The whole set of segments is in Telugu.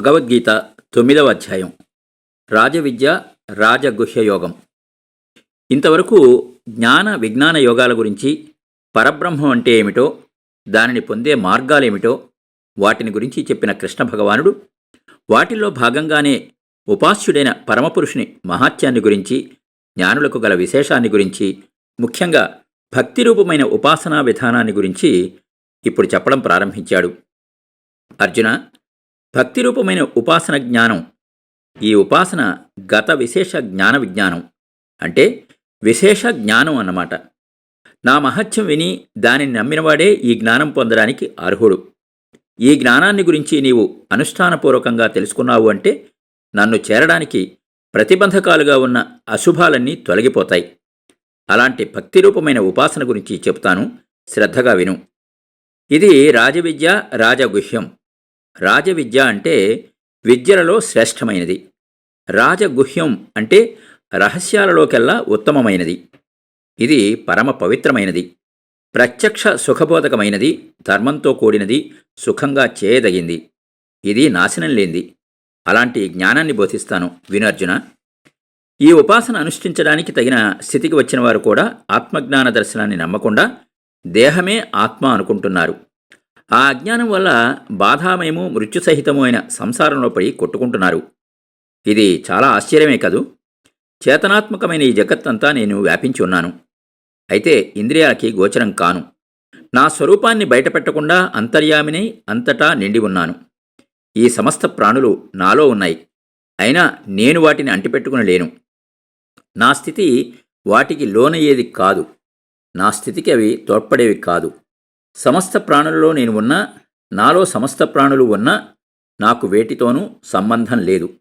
భగవద్గీత తొమ్మిదవ అధ్యాయం. రాజవిద్య రాజగుహ్య యోగం ఇంతవరకు జ్ఞాన విజ్ఞాన యోగాల గురించి పరబ్రహ్మం అంటే ఏమిటో దానిని పొందే మార్గాలేమిటో వాటిని గురించి చెప్పిన కృష్ణ భగవానుడు వాటిల్లో భాగంగానే ఉపాస్యుడైన పరమపురుషుని మహాత్యాన్ని గురించి జ్ఞానులకు గల విశేషాన్ని గురించి ముఖ్యంగా భక్తి రూపమైన ఉపాసనా విధానాన్ని గురించి ఇప్పుడు చెప్పడం ప్రారంభించాడు. అర్జున భక్తి రూపమైన ఉపాసన జ్ఞానం. ఈ ఉపాసన గత విశేష జ్ఞాన విజ్ఞానం. అంటే విశేష జ్ఞానం అన్నమాట. నా మహత్యం విని దానిని నమ్మినవాడే ఈ జ్ఞానం పొందడానికి అర్హుడు. ఈ జ్ఞానాన్ని గురించి నీవు అనుష్ఠానపూర్వకంగా తెలుసుకున్నావు అంటే నన్ను చేరడానికి ప్రతిబంధకాలుగా ఉన్న అశుభాలన్నీ తొలగిపోతాయి. అలాంటి భక్తి రూపమైన ఉపాసన గురించి చెబుతాను శ్రద్ధగా విను. ఇది రాజవిద్య రాజగుహ్యం. రాజవిద్య అంటే విద్యలలో శ్రేష్టమైనది. రాజగుహ్యం అంటే రహస్యాలలోకెల్లా ఉత్తమమైనది. ఇది పరమ పవిత్రమైనది. ప్రత్యక్ష సుఖబోధకమైనది ధర్మంతో కూడినది సుఖంగా చేయదగింది. ఇది నాశనం లేనిది. అలాంటి జ్ఞానాన్ని బోధిస్తాను. వినర్జున ఈ ఉపాసన అనుష్ఠించడానికి తగిన స్థితికి వచ్చిన వారు కూడా ఆత్మజ్ఞాన దర్శనాన్ని నమ్మకుండా దేహమే ఆత్మ అనుకుంటున్నారు. ఆ అజ్ఞానం వల్ల బాధామయము మృత్యుసహితము అయిన సంసారంలో పడి కొట్టుకుంటున్నారు. ఇది చాలా ఆశ్చర్యమే కదూ? చేతనాత్మకమైన ఈ జగత్తంతా నేను వ్యాపించి ఉన్నాను. అయితే ఇంద్రియాలకి గోచరం కాను. నా స్వరూపాన్ని బయటపెట్టకుండా అంతర్యామిని అంతటా నిండి ఉన్నాను. ఈ సమస్త ప్రాణులు నాలో ఉన్నాయి. అయినా నేను వాటిని అంటిపెట్టుకుని లేను. నా స్థితి వాటికి లోనయ్యేది కాదు. నా స్థితికి అవి తోడ్పడేవి కాదు. సమస్త ప్రాణులలో నేను ఉన్నా నాలో సమస్త ప్రాణులు ఉన్నా నాకు వేటితోనూ సంబంధం లేదు.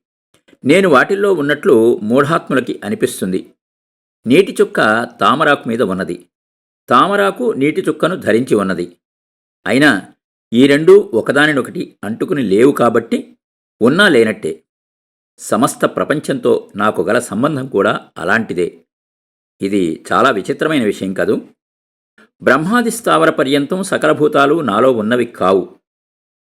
నేను వాటిల్లో ఉన్నట్లు మూఢాత్ములకి అనిపిస్తుంది. నీటి చుక్క తామరాకు మీద ఉన్నది. తామరాకు నీటి చుక్కను ధరించి ఉన్నది. అయినా ఈ రెండూ ఒకదానినొకటి అంటుకుని లేవు కాబట్టి ఉన్నా లేనట్టే. సమస్త ప్రపంచంతో నాకు గల సంబంధం కూడా అలాంటిదే. ఇది చాలా విచిత్రమైన విషయం కదూ? బ్రహ్మాది స్థావర పర్యంతం సకలభూతాలు నాలో ఉన్నవి కావు.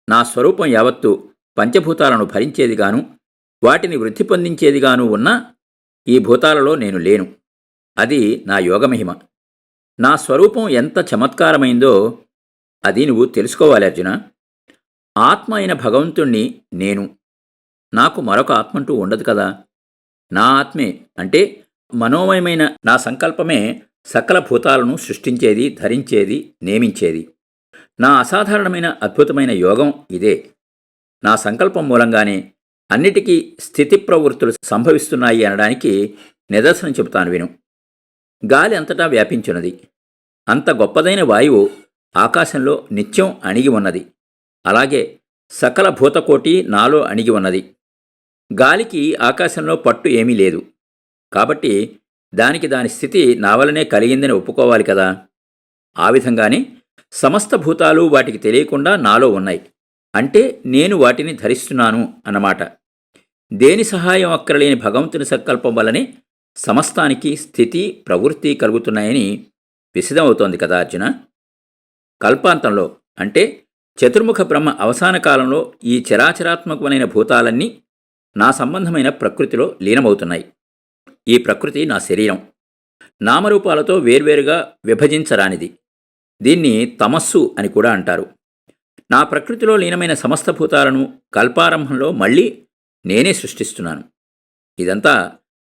నా స్వరూపం యావత్తు పంచభూతాలను భరించేదిగాను వాటిని వృద్ధి పొందించేదిగాను ఉన్న ఈ భూతాలలో నేను లేను. అది నా యోగమహిమ. నా స్వరూపం ఎంత చమత్కారమైందో అది నువ్వు తెలుసుకోవాలి అర్జున. ఆత్మ అయిన భగవంతుణ్ణి నేను. నాకు మరొక ఆత్మంటూ ఉండదు కదా. నా ఆత్మే అంటే మనోమయమైన నా సంకల్పమే సకల భూతాలను సృష్టించేది ధరించేది నియమించేది. నా అసాధారణమైన అద్భుతమైన యోగం ఇదే. నా సంకల్పం మూలంగానే అన్నిటికీ స్థితి ప్రవృత్తులు సంభవిస్తున్నాయి అనడానికి నిదర్శనం చెబుతాను విను. గాలి అంతటా వ్యాపించున్నది. అంత గొప్పదైన వాయువు ఆకాశంలో నిత్యం అణిగి ఉన్నది. అలాగే సకల భూతకోటి నాలో అణిగి ఉన్నది. గాలికి ఆకాశంలో పట్టు ఏమీ లేదు. కాబట్టి దానికి దాని స్థితి నావలనే కలిగిందని ఒప్పుకోవాలి కదా. ఆ విధంగానే సమస్త భూతాలు వాటికి తెలియకుండా నాలో ఉన్నాయి. అంటే నేను వాటిని ధరిస్తున్నాను అన్నమాట. దేని సహాయం అక్కరలేని భగవంతుని సంకల్పం వల్లనే సమస్తానికి స్థితి ప్రవృత్తి కలుగుతున్నాయని విశదమవుతోంది కదా అర్జున. కల్పాంతంలో అంటే చతుర్ముఖ బ్రహ్మ అవసాన కాలంలో ఈ చరాచరాత్మకమైన భూతాలన్నీ నా సంబంధమైన ప్రకృతిలో లీనమవుతున్నాయి. ఈ ప్రకృతి నా శరీరం. నామరూపాలతో వేర్వేరుగా విభజించరానిది. దీన్ని తమస్సు అని కూడా అంటారు. నా ప్రకృతిలో లీనమైన సమస్త భూతాలను కల్పారంభంలో మళ్ళీ నేనే సృష్టిస్తున్నాను. ఇదంతా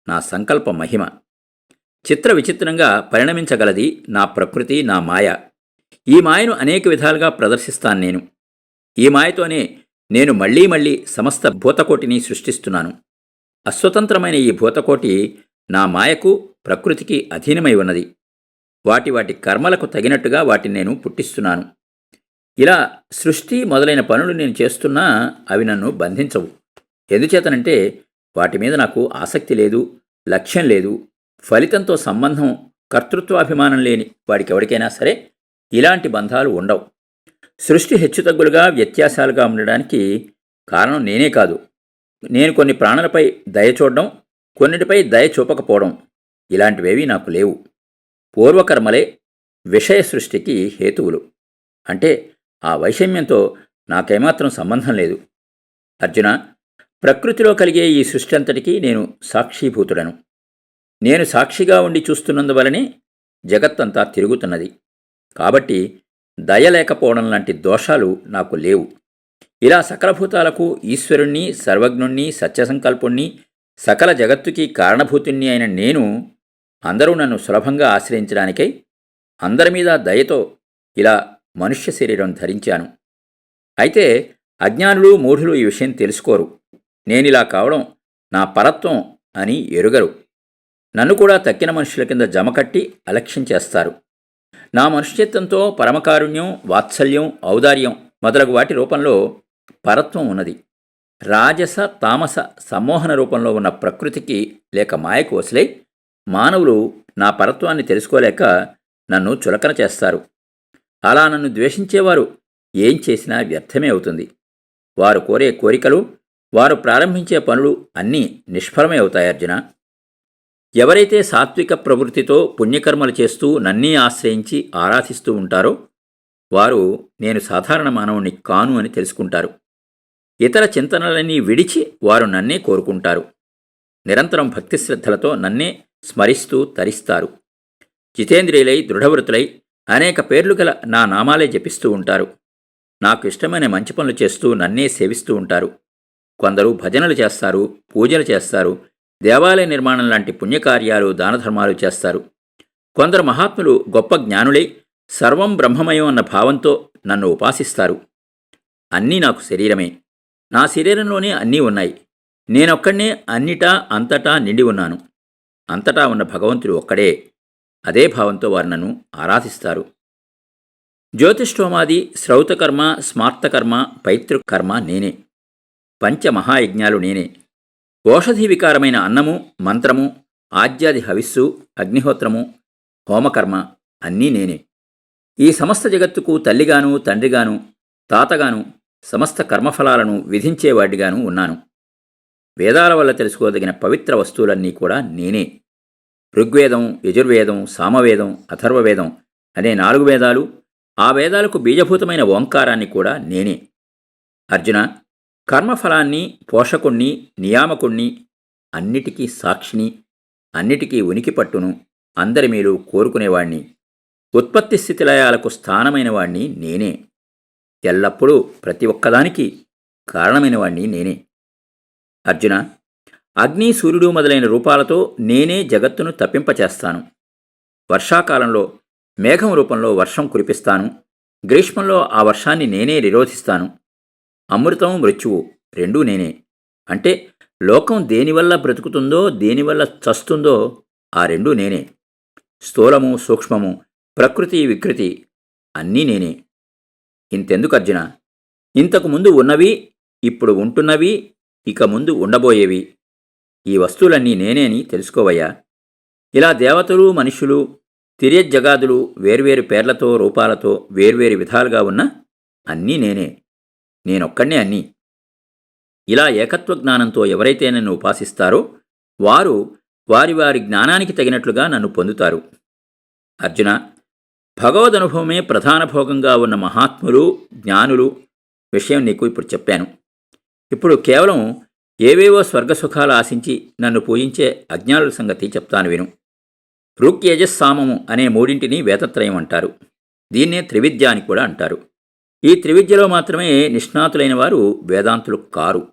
నా సంకల్ప మహిమ. చిత్ర విచిత్రంగా పరిణమించగలది నా ప్రకృతి నా మాయ. ఈ మాయను అనేక విధాలుగా ప్రదర్శిస్తాను నేను. ఈ మాయతోనే నేను మళ్ళీ మళ్ళీ సమస్త భూతకోటిని సృష్టిస్తున్నాను. అస్వతంత్రమైన ఈ భూతకోటి నా మాయకు ప్రకృతికి అధీనమై ఉన్నది. వాటి వాటి కర్మలకు తగినట్టుగా వాటిని నేను పుట్టిస్తున్నాను. ఇలా సృష్టి మొదలైన పనులు నేను చేస్తున్నా అవి నన్ను బంధించవు. ఎందుచేతనంటే వాటి మీద నాకు ఆసక్తి లేదు లక్ష్యం లేదు ఫలితంతో సంబంధం కర్తృత్వాభిమానం లేని వాడికి ఎవరికైనా సరే ఇలాంటి బంధాలు ఉండవు. సృష్టి హెచ్చుతగ్గులుగా వ్యత్యాసాలుగా ఉండడానికి కారణం నేనే కాదు. నేను కొన్ని ప్రాణులపై దయ చూడడం కొన్నిటిపై దయ చూపకపోవడం ఇలాంటివేవీ నాకు లేవు. పూర్వకర్మలే విషయ సృష్టికి హేతువులు. అంటే ఆ వైషమ్యంతో నాకేమాత్రం సంబంధం లేదు. అర్జున ప్రకృతిలో కలిగే ఈ సృష్టి అంతటికీ నేను సాక్షీభూతుడను. నేను సాక్షిగా ఉండి చూస్తున్నందువలనే జగత్తంతా తిరుగుతున్నది. కాబట్టి దయ లేకపోవడం లాంటి దోషాలు నాకు లేవు. ఇలా సకలభూతాలకు ఈశ్వరుణ్ణి సర్వజ్ఞుణ్ణి సత్యసంకల్పుణ్ణి సకల జగత్తుకి కారణభూతుణ్ణి అయిన నేను అందరూ నన్ను సులభంగా ఆశ్రయించడానికై అందరి మీద దయతో ఇలా మనుష్య శరీరం ధరించాను. అయితే అజ్ఞానులు మూఢులు ఈ విషయం తెలుసుకోరు. నేనిలా కావడం నా పరత్వం అని ఎరుగరు. నన్ను కూడా తక్కిన మనుషుల కింద జమకట్టి అలక్ష్యం చేస్తారు. నా మనుష్యత్వంతో పరమకారుణ్యం వాత్సల్యం ఔదార్యం మొదలగు వాటి రూపంలో పరత్వం ఉన్నది. రాజస తామస సమ్మోహన రూపంలో ఉన్న ప్రకృతికి లేక మాయకు వసలై మానవులు నా పరత్వాన్ని తెలుసుకోలేక నన్ను చులకన చేస్తారు. అలా నన్ను ద్వేషించేవారు ఏం చేసినా వ్యర్థమే అవుతుంది. వారు కోరే కోరికలు వారు ప్రారంభించే పనులు అన్నీ నిష్ఫలమే అవుతాయి అర్జున. ఎవరైతే సాత్విక ప్రవృత్తితో పుణ్యకర్మలు చేస్తూ నన్నీ ఆశ్రయించి ఆరాధిస్తూ ఉంటారో వారు నేను సాధారణ మానవుని కాను అని తెలుసుకుంటారు. ఇతర చింతనలన్నీ విడిచి వారు నన్నే కోరుకుంటారు. నిరంతరం భక్తి శ్రద్ధలతో నన్నే స్మరిస్తూ తరిస్తారు. జితేంద్రియులై దృఢవృతులై అనేక పేర్లు గల నా నామాలే జపిస్తూ ఉంటారు. నాకు ఇష్టమైన మంచి పనులు చేస్తూ నన్నే సేవిస్తూ ఉంటారు. కొందరు భజనలు చేస్తారు పూజలు చేస్తారు దేవాలయ నిర్మాణం లాంటి పుణ్యకార్యాలు దానధర్మాలు చేస్తారు. కొందరు మహాత్ములు గొప్ప జ్ఞానులై సర్వం బ్రహ్మమయం అన్న భావంతో నన్ను ఉపాసిస్తారు. అన్నీ నాకు శరీరమే. నా శరీరంలోనే అన్నీ ఉన్నాయి. నేనొక్కడే అన్నిటా అంతటా నిండి ఉన్నాను. అంతటా ఉన్న భగవంతుడు ఒక్కడే. అదే భావంతో వారు నన్ను ఆరాధిస్తారు. జ్యోతిష్ఠోమాది శ్రౌతకర్మ స్మార్తకర్మ పైతృకర్మ నేనే. పంచమహాయజ్ఞాలు నేనే. ఓషధి వికారమైన అన్నము మంత్రము ఆద్యాది హవిస్సు అగ్నిహోత్రము హోమకర్మ అన్నీ నేనే. ఈ సమస్త జగత్తుకు తల్లిగాను తండ్రిగాను తాతగాను సమస్త కర్మఫలాలను విధించేవాడిగాను ఉన్నాను. వేదాల వల్ల తెలుసుకోదగిన పవిత్ర వస్తువులన్నీ కూడా నేనే. ఋగ్వేదం యజుర్వేదం సామవేదం అథర్వవేదం అనే నాలుగు వేదాలు ఆ వేదాలకు బీజభూతమైన ఓంకారాన్ని కూడా నేనే. అర్జున కర్మఫలాన్ని పోషకుణ్ణి నియామకుణ్ణి అన్నిటికీ సాక్షిని అన్నిటికీ ఉనికి పట్టును అందరి మీరు కోరుకునేవాణ్ణి. ఉత్పత్తి స్థితిలయాలకు స్థానమైన వాణ్ణి నేనే. ఎల్లప్పుడూ ప్రతి ఒక్కదానికి కారణమైనవాణ్ణి నేనే. అర్జున అగ్ని సూర్యుడు మొదలైన రూపాలతో నేనే జగత్తును తప్పింపచేస్తాను. వర్షాకాలంలో మేఘం రూపంలో వర్షం కురిపిస్తాను. గ్రీష్మంలో ఆ వర్షాన్ని నేనే నిరోధిస్తాను. అమృతం మృత్యువు రెండూ నేనే. అంటే లోకం దేనివల్ల బ్రతుకుతుందో దేనివల్ల చస్తుందో ఆ రెండూ నేనే. స్థూలము సూక్ష్మము ప్రకృతి వికృతి అన్నీ నేనే. ఇంతెందుకు అర్జున? ఇంతకు ముందు ఉన్నవి ఇప్పుడు ఉంటున్నవి ఇక ముందు ఉండబోయేవి. ఈ వస్తువులన్నీ నేనేని తెలుసుకోవయ్యా. ఇలా దేవతలు మనుష్యులు తిర్యజ్జగాదులు వేర్వేరు పేర్లతో రూపాలతో వేర్వేరు విధాలుగా ఉన్న అన్నీ నేనే. నేనొక్కడే అన్నీ. ఇలా ఏకత్వ జ్ఞానంతో ఎవరైతే నన్ను ఉపాసిస్తారో వారు వారి వారి జ్ఞానానికి తగినట్లుగా నన్ను పొందుతారు. అర్జున భగవద్ అనుభవమే ప్రధాన భోగంగా ఉన్న మహాత్ములు జ్ఞానులు విషయం నీకు ఇప్పుడు చెప్పాను. ఇప్పుడు కేవలం ఏవేవో స్వర్గసుఖాలు ఆశించి నన్ను పూజించే అజ్ఞానుల సంగతి చెప్తాను విను. ఋక్యజస్సామము అనే మూడింటిని వేతత్రయం అంటారు. దీన్నే త్రివిద్య అని కూడా అంటారు. ఈ త్రివిద్యలో మాత్రమే నిష్ణాతులైన వారు వేదాంతులు కారు.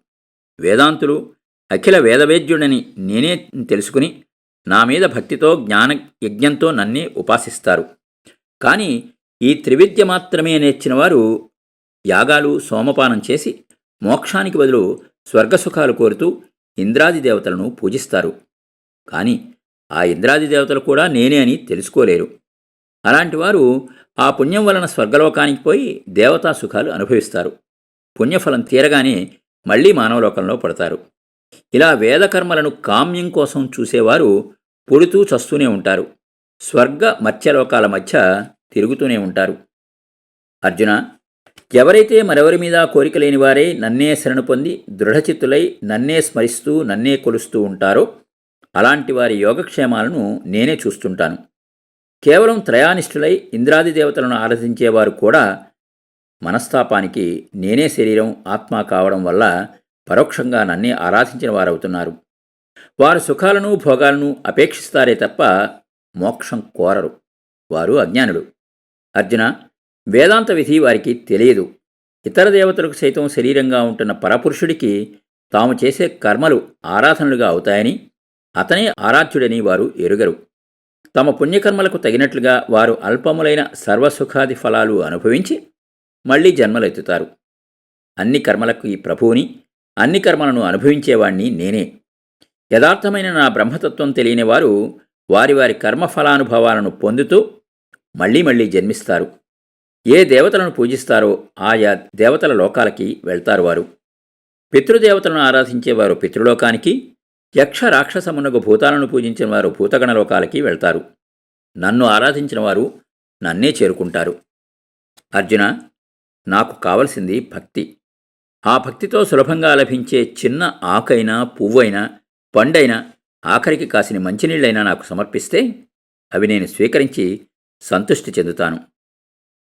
వేదాంతులు అఖిల వేదవేద్యుడని నేనే తెలుసుకుని నా మీద భక్తితో జ్ఞాన యజ్ఞంతో నన్నే ఉపాసిస్తారు. కానీ ఈ త్రివిద్య మాత్రమే నేర్చిన వారు యాగాలు సోమపానం చేసి మోక్షానికి బదులు స్వర్గసుఖాలు కోరుతూ ఇంద్రాది దేవతలను పూజిస్తారు. కానీ ఆ ఇంద్రాది దేవతలు కూడా నేనే అని తెలుసుకోలేరు. అలాంటి వారు ఆ పుణ్యం వలన స్వర్గలోకానికి పోయి దేవతా సుఖాలు అనుభవిస్తారు. పుణ్యఫలం తీరగానే మళ్ళీ మానవలోకంలో పడతారు. ఇలా వేదకర్మలను కామ్యం కోసం చూసేవారు పుడుతూ చస్తూనే ఉంటారు. స్వర్గ మత్స్యలోకాల మధ్య తిరుగుతూనే ఉంటారు. అర్జున ఎవరైతే మరెవరి మీద కోరిక లేని వారే నన్నే శరణు పొంది దృఢచిత్తులై నన్నే స్మరిస్తూ నన్నే కొలుస్తూ ఉంటారో అలాంటి వారి యోగక్షేమాలను నేనే చూస్తుంటాను. కేవలం త్రయానిష్ఠులై ఇంద్రాది దేవతలను ఆరాధించేవారు కూడా మనస్తాపానికి నేనే శరీరం ఆత్మ కావడం వల్ల పరోక్షంగా నన్నే ఆరాధించిన వారవుతున్నారు. వారు సుఖాలను భోగాలను అపేక్షిస్తారే తప్ప మోక్షం కోరరు. వారు అజ్ఞానుడు అర్జున వేదాంత విధి వారికి తెలియదు. ఇతర దేవతలకు సైతం శరీరంగా ఉంటున్న పరపురుషుడికి తాము చేసే కర్మలు ఆరాధనలుగా అవుతాయని అతనే ఆరాధ్యుడని వారు ఎరుగరు. తమ పుణ్యకర్మలకు తగినట్లుగా వారు అల్పములైన సర్వసుఖాది ఫలాలు అనుభవించి మళ్ళీ జన్మలెత్తుతారు. అన్ని కర్మలకు ఈ ప్రభువుని అన్ని కర్మలను అనుభవించేవాణ్ణి నేనే. యథార్థమైన నా బ్రహ్మతత్వం తెలియని వారు వారి వారి కర్మఫలానుభవాలను పొందుతూ మళ్ళీ మళ్ళీ జన్మిస్తారు. ఏ దేవతలను పూజిస్తారో ఆయా దేవతల లోకాలకి వెళ్తారు వారు. పితృదేవతలను ఆరాధించేవారు పితృలోకానికి యక్ష రాక్షసమునకు భూతాలను పూజించిన వారు భూతగణ లోకాలకి వెళ్తారు. నన్ను ఆరాధించిన వారు నన్నే చేరుకుంటారు. అర్జున నాకు కావలసింది భక్తి. ఆ భక్తితో సులభంగా లభించే చిన్న ఆకైనా పువ్వైనా పండైనా ఆఖరికి కాసిన మంచినీళ్ళైనా నాకు సమర్పిస్తే అవి నేను స్వీకరించి సంతృష్టి చెందుతాను.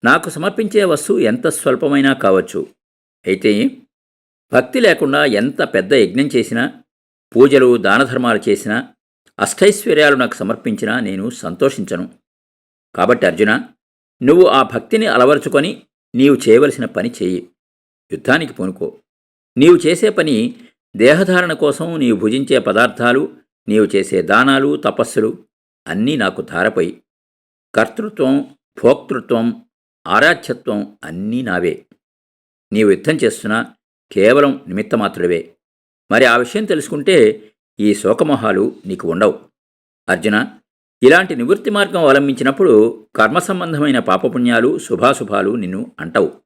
నాకు సమర్పించే వస్తువు ఎంత స్వల్పమైనా కావచ్చు. అయితే భక్తి లేకుండా ఎంత పెద్ద యజ్ఞం చేసినా పూజలు దానధర్మాలు చేసినా అష్టైశ్వర్యాలు నాకు సమర్పించినా నేను సంతోషించను. కాబట్టి అర్జున నువ్వు ఆ భక్తిని అలవరుచుకొని నీవు చేయవలసిన పని చెయ్యి యుద్ధానికి పూనుకో. నీవు చేసే పని దేహధారణ కోసం నీవు భుజించే పదార్థాలు నీవు చేసే దానాలు తపస్సులు అన్నీ నాకు ధారపై కర్తృత్వం భోక్తృత్వం ఆరాధ్యత్వం అన్నీ నావే. నీవు యుద్ధం చేస్తున్నా కేవలం నిమిత్తమాత్రుడివే. మరి ఆ విషయం తెలుసుకుంటే ఈ శోకమోహాలు నీకు ఉండవు. అర్జున ఇలాంటి నివృత్తి మార్గం అవలంబించినప్పుడు కర్మ సంబంధమైన పాపపుణ్యాలు శుభాశుభాలు నిన్ను అంటవు.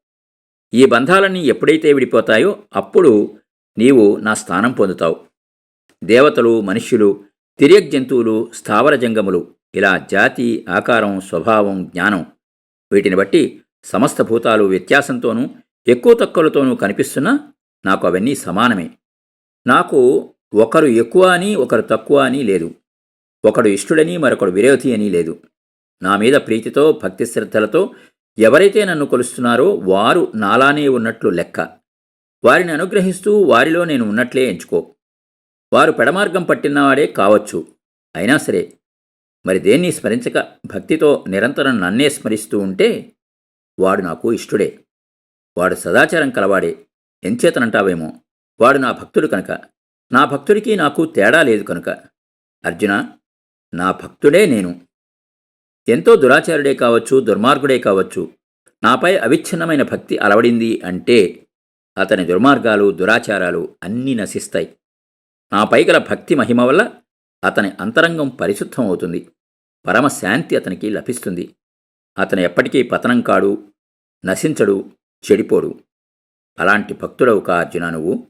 ఈ బంధాలన్నీ ఎప్పుడైతే విడిపోతాయో అప్పుడు నీవు నా స్థానం పొందుతావు. దేవతలు మనుష్యులు తిరియక్ జంతువులు స్థావర జంగములు. ఇలా జాతి ఆకారం స్వభావం జ్ఞానం వీటిని బట్టి సమస్త భూతాలు వ్యత్యాసంతోనూ ఎక్కువ తక్కువలతోనూ కనిపిస్తున్నా నాకు అవన్నీ సమానమే. నాకు ఒకరు ఎక్కువ అని ఒకరు తక్కువ అని లేదు. ఒకడు ఇష్టుడని మరొకడు విరోధి అని లేదు. నా మీద ప్రీతితో భక్తి శ్రద్ధలతో ఎవరైతే నన్ను కొలుస్తున్నారో వారు నాలానే ఉన్నట్లు లెక్క. వారిని అనుగ్రహిస్తూ వారిలో నేను ఉన్నట్లే ఎంచుకో. వారు పెడమార్గం పట్టినవాడే కావచ్చు. అయినా సరే మరి దేన్ని స్మరించక భక్తితో నిరంతరం నన్నే స్మరిస్తూ ఉంటే వాడు నాకు ఇష్టుడే. వాడు సదాచారం కలవాడే. ఎంచేతనంటావేమో? వాడు నా భక్తుడు కనుక. నా భక్తుడికి నాకు తేడా లేదు కనుక. అర్జున నా భక్తుడే నేను. ఎంతో దురాచారుడే కావచ్చు దుర్మార్గుడే కావచ్చు. నాపై అవిచ్ఛిన్నమైన భక్తి అలవడింది అంటే అతని దుర్మార్గాలు దురాచారాలు అన్నీ నశిస్తాయి. నాపై గల భక్తి మహిమ వల్ల అతని అంతరంగం పరిశుద్ధం అవుతుంది పరమశాంతి అతనికి లభిస్తుంది. అతను ఎప్పటికీ పతనం కాడు నశించడు చెడిపోడు. అలాంటి భక్తుడవు కా అర్జున నువ్వు?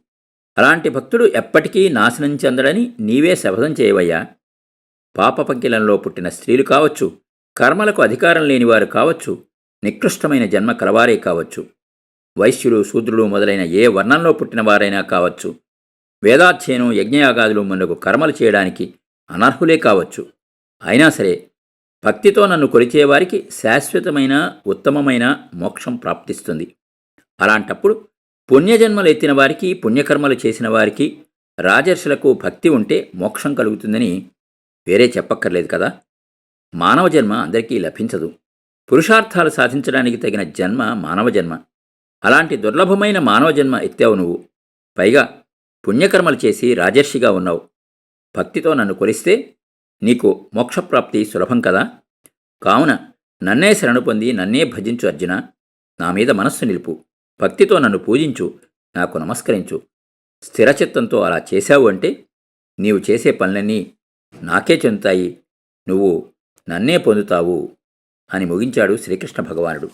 అలాంటి భక్తుడు ఎప్పటికీ నాశనం చెందడని నీవే శపథం చేయవయ్యా. పాపపంకిలంలో పుట్టిన స్త్రీలు కావచ్చు కర్మలకు అధికారం లేనివారు కావచ్చు నికృష్టమైన జన్మ కలవారే కావచ్చు. వైశ్యులు శూద్రులు మొదలైన ఏ వర్ణంలో పుట్టిన వారైనా కావచ్చు వేదాధ్యయనం యజ్ఞయాగాదులు మనకు కర్మలు చేయడానికి అనర్హులే కావచ్చు. అయినా సరే భక్తితో నన్ను కొలిచేవారికి శాశ్వతమైన ఉత్తమమైన మోక్షం ప్రాప్తిస్తుంది. అలాంటప్పుడు పుణ్యజన్మలు ఎత్తిన వారికి పుణ్యకర్మలు చేసిన వారికి రాజర్షులకు భక్తి ఉంటే మోక్షం కలుగుతుందని వేరే చెప్పక్కర్లేదు కదా? మానవ జన్మ అందరికీ లభించదు. పురుషార్థాలు సాధించడానికి తగిన జన్మ మానవ జన్మ. అలాంటి దుర్లభమైన మానవ జన్మ ఎత్తావు నువ్వు. పైగా పుణ్యకర్మలు చేసి రాజర్షిగా ఉన్నావు. భక్తితో నన్ను కొలిస్తే నీకు మోక్షప్రాప్తి సులభం కదా? కావున నన్నే శరణు పొంది నన్నే భజించు అర్జున. నా మీద మనస్సు నిలుపు. భక్తితో నన్ను పూజించు. నాకు నమస్కరించు. స్థిరచిత్తంతో అలా చేశావు అంటే నీవు చేసే పనులన్నీ నాకే చెందుతాయి. నువ్వు నన్నే పొందుతావు అని ముగించాడు శ్రీకృష్ణ భగవానుడు.